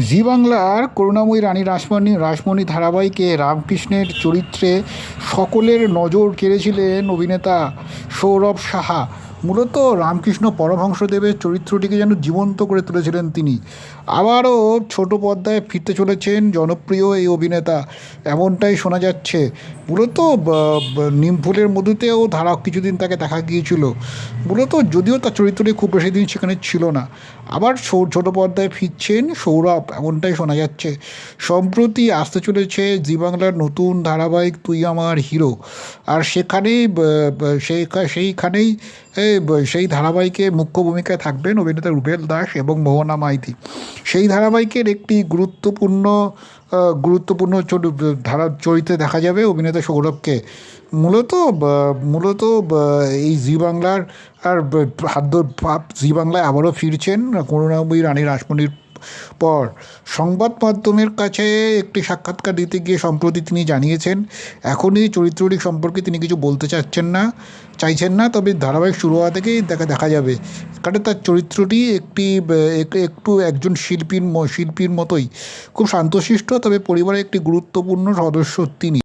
জি বাংলার করুণাময়ী রানী রাসমণি রাসমণি ধারাবাহিকে রামকৃষ্ণের চরিত্রে সকলের নজর কেড়েছিলেন অভিনেতা সৌরভ সাহা। মূলত রামকৃষ্ণ পরমহংসদেবের চরিত্রটিকে যেন জীবন্ত করে তুলেছিলেন তিনি। আবারও ছোট পর্দায় ফিরতে চলেছেন জনপ্রিয় এই অভিনেতা। এমনটাই শোনা যাচ্ছে। মূলত নিমফুলের মধুতেও ধারা কিছুদিন তাকে দেখা গিয়েছিল। মূলত যদিও তার চরিত্রটি খুব বেশি দিন সেখানে ছিল না। আবার ছোট পর্দায় ফিরছেন সৌরভ, এমনটাই শোনা যাচ্ছে। সম্প্রতি আসতে চলেছে জি বাংলার নতুন ধারাবাহিক তুই আমার হিরো। আর সেখানেই সেইখানেই সেই ধারাবাহিকে মুখ্য ভূমিকায় থাকবেন অভিনেতা রুবেল দাস এবং মোহনা মাইতি। সেই ধারাবাহিকের একটি গুরুত্বপূর্ণ গুরুত্বপূর্ণ ধারা, চরিত্রে দেখা যাবে অভিনেতা সৌরভকে। মূলত মূলত এই জি বাংলার আর হাত জি বাংলায় আবারও ফিরছেন করুণাময়ী রানী রাসমণির পর সংবাদ মাধ্যমের কাছে একটি সাক্ষাৎকার দিতে গিয়ে সম্প্রতি তিনি জানিয়েছেন, এখনই চরিত্রটি সম্পর্কে তিনি কিছু বলতে চাচ্ছেন না, চাইছেন না, তবে ধারাবাহিক শুরু হওয়া থেকেই দেখা দেখা যাবে। কারণ তার চরিত্রটি একটি একটু একজন শিল্পীর শিল্পীর মতোই। খুব শান্তশিষ্ট তবে পরিবারের একটি গুরুত্বপূর্ণ সদস্য তিনি।